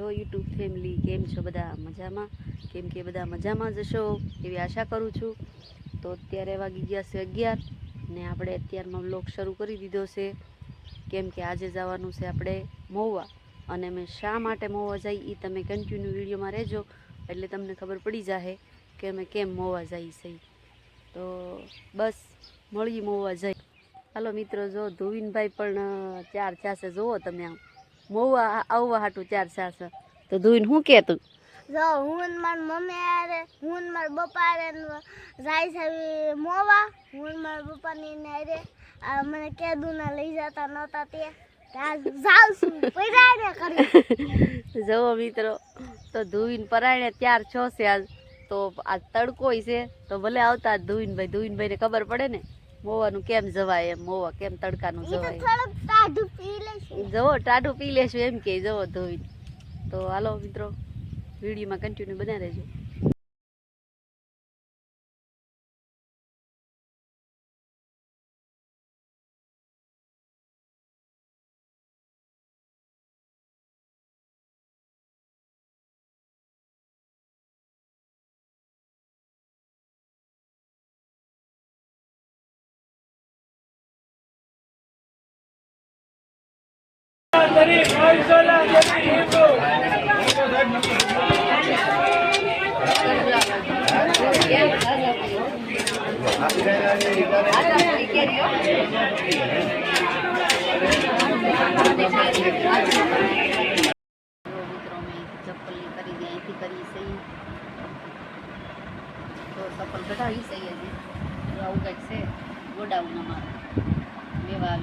Hello YouTube family, કેમ છો બધા મજામાં? કેમ કે બધા મજામાં જશો એવી આશા કરું છું. તો અત્યારે વાગી ગયા છે અગિયાર ને આપણે અત્યારમાં બ્લોગ શરૂ કરી દીધો છે. કેમ કે આજે જવાનું છે આપણે મહુવા અને મેં શા માટે મહુવા જઈ એ તમે કન્ટિન્યુ વિડીયોમાં રહેજો, એટલે તમને ખબર પડી જાહે કે અમે કેમ મહુવા જઈ છીએ તો બસ મળીએ મહુવા જઈ હાલો મિત્રો, જો ધુવિનભાઈ પણ ચાર ચાસે જુઓ તમે આમ. મહુવા આવવા હાટું ચાર સાસ. તો ધોઈને શું કે તું? જો હું ને મમ્મી આરે હું મારા પપ્પા આરે જાય છે મોવા. હું માર બપાની ને આરે મને કેદું ના લઈ જતા નહોતા તે. કરી. મિત્રો તો ધોઈને પરાયણે ત્યાર છો છે આજ. તો આજ તડકોય છે. તો ભલે આવતા જ ધુવિનભાઈ ભાઈને ખબર પડે ને? મોવાનું કેમ જવાય એમ મોવા કેમ તડકાનું જવાય જવો ટાઢું પી લેશું એમ કે જવો ધોઈ તો હાલો મિત્રો વિડીયોમાં કન્ટિન્યુ બના રહેજો. ચપ્પલ કઢાવી છે હજી આવું કંઈક છે ગોડાઉન અમારું લેવા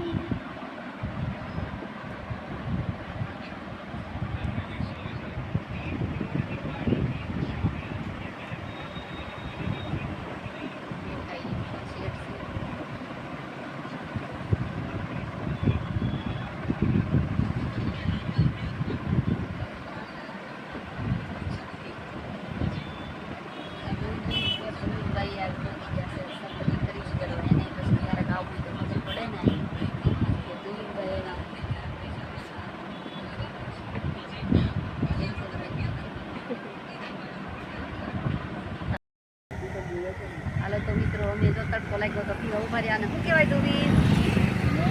હાલો તો મિત્રો અમે જો તડકો લાગ્યો તો પીવા ઊભા રહ્યા અને શું કહેવાય તું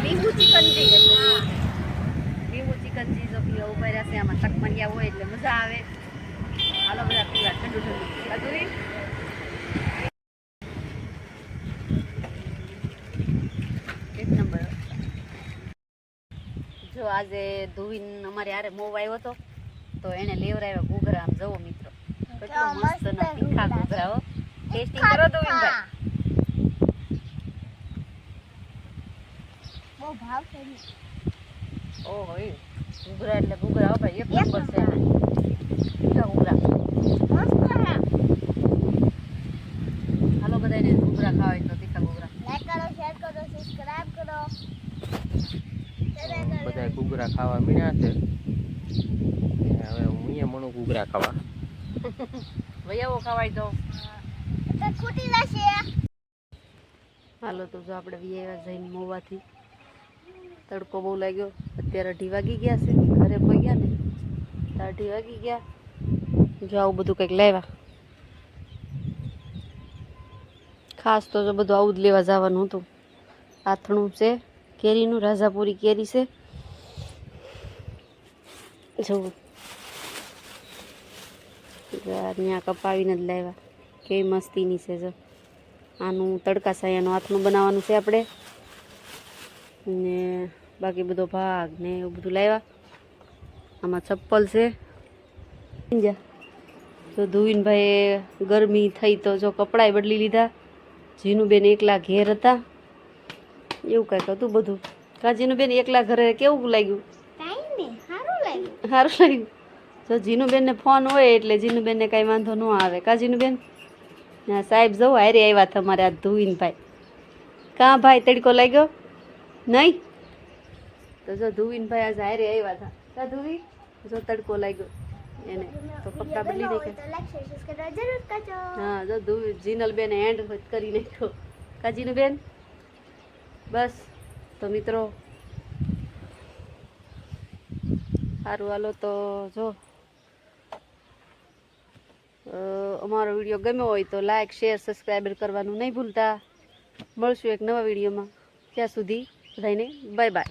લીંબુ ચિકનજી લીંબુ ચિકનજી જો પીવા ઊભા રહ્યા છે આમાં ચકમણિયા હોય એટલે મજા આવે. હાલો બધા પીવા ઠંડુ ઠંડુ. જો આજે ધુવીન અમારે આરે મોવ આવ્યો હતો તો એને લેવરાવ્યા ઘૂઘરા. આમ જવો મિત્રો કેટલો મસ્ત તીખા ઘૂઘરા ઘૂઘરા હો. ટેસ્ટિંગ કરો તો બહુ ભાવ છે ઈ. ઓહો ઘૂઘરા એટલે ઘૂઘરા હો ભાઈ એક નંબર છે. તીખા ઘૂઘરા હાલો બધાને ઘૂઘરા ખાવા હોય તો તીખા ઘૂઘરા લાઈક કરો શેર કરો સબસ્ક્રાઇબ કરો. બધા ઘૂઘરા ખાવા મીણ્યા છે. હવે હું અહીંયા મણું ઘૂઘરા ખાવા. વૈયાવો ખવાય તો. ખૂટી જશે હાલો, તો જો આપણે વિયા જઈને મોવાથી. તડકો બહુ લાગ્યો. અત્યારે અઢી વાગી ગયા છે. ઘરે ગયા ને. તો અઢી વાગી ગયા. જો આવું બધું કંઈક લાવ્યા ખાસ તો જો બધું આવું જ લેવા જવાનું હતું. આથણું છે, કેરીનું, રાજાપુરી કેરી છે. જો. ત્યાં કપાવીને જ લાવ્યા કેવી મસ્તીની છે જો. આનું તડકા સાયાનું હાથનું બનાવવાનું છે આપણે. ને બાકી બધો ભાગ ને એવું બધું લાવ્યા. આમાં ચપ્પલ છે. જા. ધુવિનભાઈએ ગરમી થઈ તો જો કપડાય બદલી લીધા. જીનુબેન એકલા ઘેર હતા. એવું કાંઈક હતું બધું. કા જીનુબેન એકલા ઘરે કેવું લાગ્યું? સારું લાગ્યું. સારું લાગ્યું. જો જીનુબેનને ફોન હોય એટલે જીનુબેનને કાંઈ વાંધો ન આવે. કા જીનુબેન સાહેબ જો હારે આવ્યા તમારે આ ધુવિનભાઈ. કાં ભાઈ તડકો લાગ્યો? નહીં? તો જો ધુવિનભાઈ આજે હારે આવ્યા હતા કા ધુવી? જો તડકો લાગ્યો. એને તો પક્કા બદલી કરજો. હા જો ધુવી જીનલબેન હેન્ડ કરી નાખ્યો. કા બેન બસ. તો મિત્રો સારું હાલો તો જો. અમારો વીડિયો ગમ્યો હોય તો લાઈક શેર સબસ્ક્રાઈબર કરવાનું નહીં ભૂલતા. મળશું એક નવા વિડીયોમાં. ત્યાં સુધી બધાને બાય બાય